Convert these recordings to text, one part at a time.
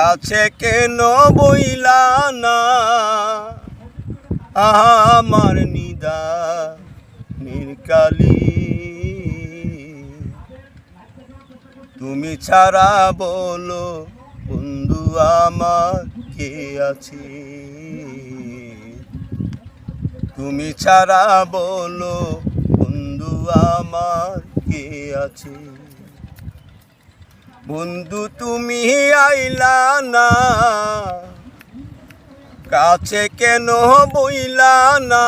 কাছে কেন বইলা না? আমার নিদা নির্কালি। তুমি ছাড়া বলো বন্ধু আমার কে আছে? তুমি ছাড়া বলো বন্ধু আমার কে আছে? বন্ধু, তুমি আইলা না। কাছে কেন বইলা না?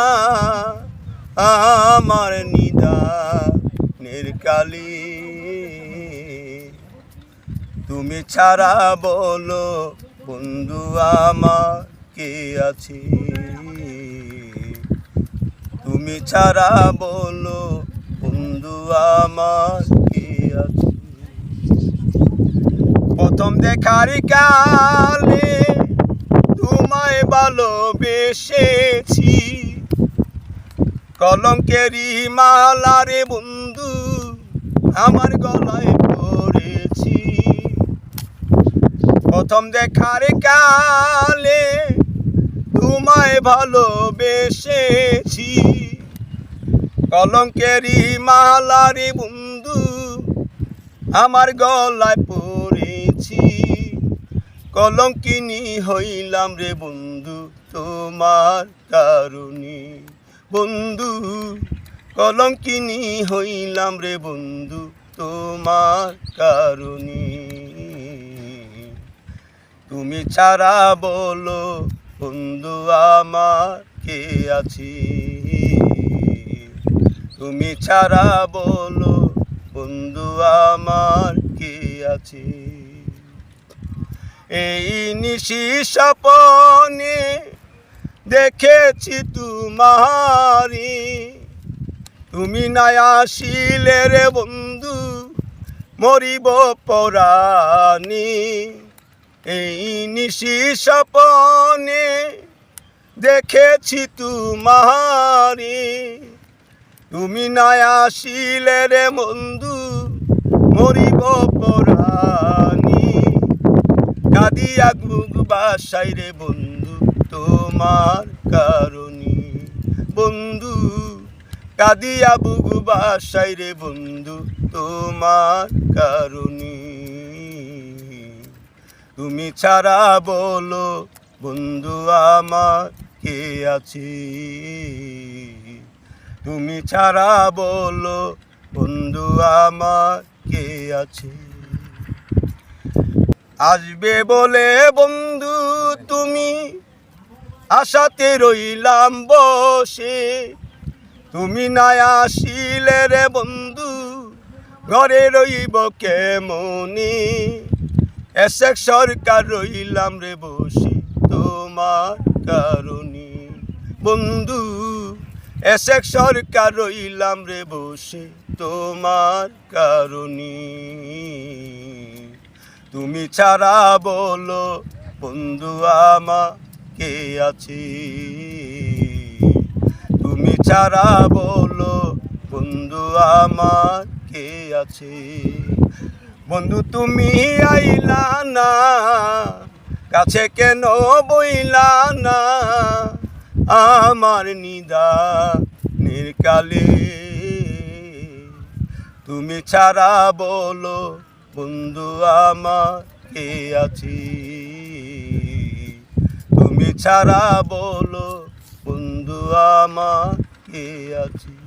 আমার নিদা নির্কালি তুমি ছাড়া বলো, বন্ধু আমার কে আছে। তুমি ছাড়া বলো, বন্ধু আমার কে আছে প্রথম দেখার কালে তোমায় ভালোবেসেছি। কলঙ্কেরই মালারে বন্ধু, আমার গলায় পড়েছি। প্রথম দেখার কালে তোমায় ভালোবেসেছি। কলঙ্কেরই মালারে বন্ধু, আমার গলায় কলঙ্কিনী হইলাম রে বন্ধু, তোমার কারণে। বন্ধু, কলঙ্কিনী হইলাম রে বন্ধু, তোমার কারণে। তুমি ছাড়া বলো, বন্ধু আমার কে আছি? তুমি ছাড়া বলো, বন্ধু আমার কে আছে? এই নিশি সপনে দেখেছি তোমারি। তুমি নাই আসিলে রে বন্ধু, মরিব পরাণী। এই নিশি সপনে দেখেছি তোমারি। তুমি নাই আসিলে রে বন্ধু, মরিব পরাণী। কাদিয়া গুগ বাসাই রে বন্ধু, তোমার কারণী। বন্ধু কাদিয়া বুগ বাসাই রে বন্ধু, তোমার কারণী। তুমি ছাড়া বলো, বন্ধু আমার কে আছে? তুমি ছাড়া বলো, বন্ধু আমার কে আছে? আসবে বলে বন্ধু তুমি। আশাতে রইলাম বসে। তুমি না আসিলে রে বন্ধু, ঘরে রইব কেমনি? এসেক সরকার রইলাম রে বসে তোমার কারণে। বন্ধু, এসেক সরকার রইলাম রে বসে তোমার কারণে। তুমি ছাড়া বলো, বন্ধু আমা কে আছে। তুমি ছাড়া বলো, বন্ধু আমার কে আছে। বন্ধু, তুমি আইলা না, কাছে কেন বইলা না? আমার নিদা নির্কালে তুমি ছাড়া বলো বন্ধু আমার কে আছি? তুমি ছাড়া বলো বন্ধু আমার কে আছি?